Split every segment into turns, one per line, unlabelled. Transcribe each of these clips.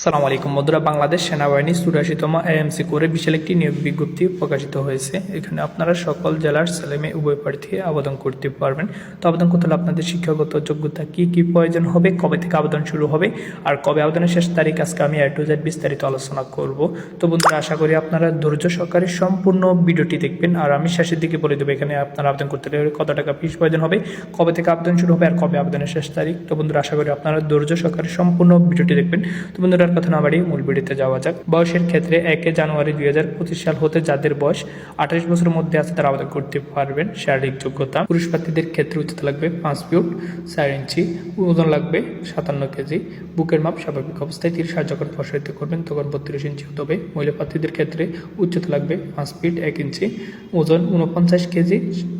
আসসালামু আলাইকুম। বন্ধুরা, বাংলাদেশ সেনাবাহিনী চুরাশিতম এএমসি করে বিশাল একটি নিয়োগ বিজ্ঞপ্তি প্রকাশিত হয়েছে। এখানে আপনারা সকল জেলার ছেলেমে উভয় প্রার্থী আবেদন করতে পারবেন। তো আবেদন করতে হলে আপনাদের শিক্ষাগত যোগ্যতা কি কি প্রয়োজন হবে, কবে থেকে আবেদন শুরু হবে, আর কবে আবেদনের শেষ তারিখ আজকে আমি এ টু জেড বিস্তারিত আলোচনা করব। তো বন্ধুরা, আশা করি আপনারা ধৈর্য সহকারে সম্পূর্ণ ভিডিওটি দেখবেন। আর আমি শেষের দিকে বলে দেবো এখানে আপনারা আবেদন করতে হলে কত টাকা ফিস প্রয়োজন হবে, কবে থেকে আবেদন শুরু হবে, আর কবে আবেদনের শেষ তারিখ। তো বন্ধুরা, আশা করি আপনারা ধৈর্য সহকারে সম্পূর্ণ ভিডিওটি দেখবেন। তো বন্ধুরা আর কথা না বাড়িয়ে মূল ভিডিওতে যাওয়া যাক। বয়সের ক্ষেত্রে একে জানুয়ারি দুই হাজার পঁচিশ সাল হতে যাদের বয়স আঠাশ বছরের মধ্যে আছে, তারা আবেদন করতে পারবেন। শারীরিক যোগ্যতা পুরুষ প্রার্থীদের ক্ষেত্রে উচ্চতা লাগবে পাঁচ ফিট, চার ইঞ্চি, ওজন লাগবে সাতান্ন কেজি। বুকের মাপ স্বাভাবিক অবস্থায় তিরিশ হাজার যখন প্রসারিত করবেন, তখন বত্রিশ ইঞ্চি হতে হবে। মহিলা প্রার্থীদের ক্ষেত্রে উচ্চতা লাগবে পাঁচ ফিট, এক ইঞ্চি। ওজন উনপঞ্চাশ কেজি,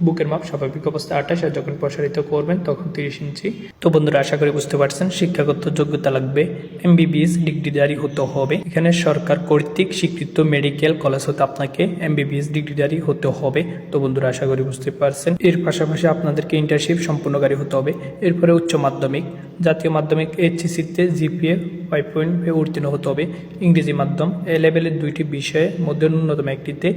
বুকের মাপ স্বাভাবিক অবস্থায় আঠাশ আর যখন প্রসারিত করবেন, তখন তিরিশ ইঞ্চি। তো বন্ধুরা, আশা করি বুঝতে পারছেন, শিক্ষাগত যোগ্যতা লাগবে, এমবিবিএস ডিগ্রিধারী হতে হবে। এখানে সরকার কর্তৃক স্বীকৃত মেডিকেল কলেজ হতে আপনাকে এমবিবিএস ডিগ্রিধারী হতে হবে। তো বন্ধুরা, আশা করি বুঝতে পারছেন। এর পাশাপাশি আপনাদেরকে ইন্টার্নশিপ সম্পূর্ণকারী হতে হবে। এরপরে উচ্চ মাধ্যমিক। জাতীয় মাধ্যমিক এইচএসিতে জিপিএ ফাইভ পয়েন্ট উত্তীর্ণ হতে হবে। ইংরেজি মাধ্যম, এ লেভেলের দুইটি বিষয়ের মধ্যে ন্যূনতম একটিতে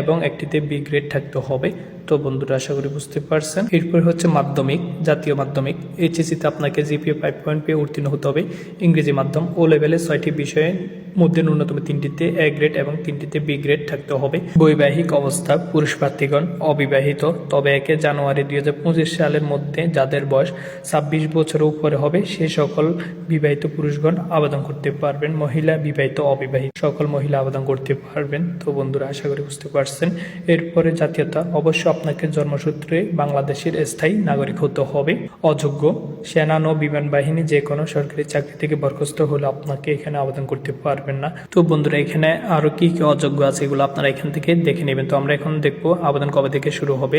এবং একটিতে বি গ্রেড থাকতে হবে। তো বন্ধুরা, আশা করি বুঝতে পারছেন। এরপর হচ্ছে মাধ্যমিক, জাতীয় মাধ্যমিক। এইচএসিতে আপনাকে জিপিএ ফাইভ পয়েন্ট পেয়ে উত্তীর্ণ হতে হবে। ইংরেজি মাধ্যম, ও লেভেলের ছয়টি বিষয়ের মধ্যে ন্যূনতম তিনটিতে এ গ্রেড এবং তিনটিতে বি গ্রেড থাকতে হবে। বৈবাহিক অবস্থা, পুরুষ প্রার্থীগণ অবিবাহিত। তবে একে জানুয়ারি দুই হাজার পঁচিশ সালের মধ্যে যাদের বয়স ছাব্বিশ বছর উপরে হবে, সে সকল বিবাহিত পুরুষগণ আবেদন করতে পারবেন। মহিলা বিবাহিত অবিবাহিত সকল মহিলা আবেদন করতে পারবেন। তো বন্ধুরা, আশা করি বুঝতে পারছেন। এরপরে জাতীয়তা, অবশ্য আপনাকে জন্মসূত্রে বাংলাদেশের স্থায়ী নাগরিক হতে হবে। অযোগ্য সেনা নৌ বিমান বাহিনী যে কোনো সরকারি চাকরি থেকে বরখাস্ত হলে আপনাকে এখানে আবেদন করতে পারবেন না। তো বন্ধুরা, এখানে আরও কি কি অযোগ্য আছে এগুলো আপনারা এখান থেকে দেখে নেবেন। তো আমরা এখন দেখব আবেদন কবে থেকে শুরু হবে।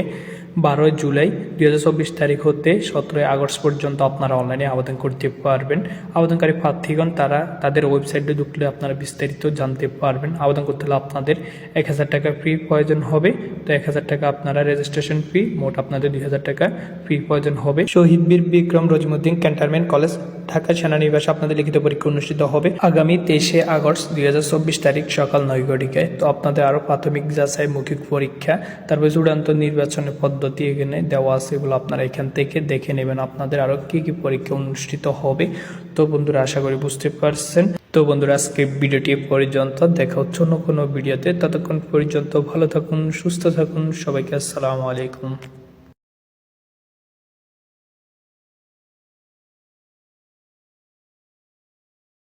বারোই জুলাই দুই হাজার চব্বিশ তারিখ হতে সতেরোই আগস্ট পর্যন্ত আপনারা অনলাইনে আবেদন করতে পারবেন। আবেদনকারী প্রার্থীগণ, তারা তাদের ওয়েবসাইটে ঢুকলে আপনারা বিস্তারিত জানতে পারবেন। আবেদন করতে হলে আপনাদের এক হাজার টাকা ফি প্রয়োজন হবে। তো এক হাজার টাকা আপনারা রেজিস্ট্রেশন ফি মোট আপনাদের দুই হাজার টাকা ফি প্রয়োজন হবে। শহীদ বীর বিক্রম রজিমুদ্দিন ক্যান্টনমেন্ট কলেজ ঢাকা সেনানিবাস আপনাদের লিখিত পরীক্ষা অনুষ্ঠিত হবে আগামী তেইশে আগস্ট দুই হাজার চব্বিশ তারিখ সকাল নয় ঘটিকায় তো আপনাদের আরও প্রাথমিক যাচাই, মৌখিক পরীক্ষা, তারপরে চূড়ান্ত নির্বাচনের পদ্ধতি এখানে দেওয়া আছে এগুলো আপনারা এখান থেকে দেখে নেবেন আপনাদের আরও কী কী পরীক্ষা অনুষ্ঠিত হবে। তো বন্ধুরা, আশা করি বুঝতে পারছেন। তো বন্ধুরা আজকে ভিডিওটি পর্যন্ত। দেখা হচ্ছে অন্য কোনো ভিডিওতে। ততক্ষণ পর্যন্ত ভালো থাকুন, সুস্থ থাকুন। সবাইকে আসসালামু আলাইকুম।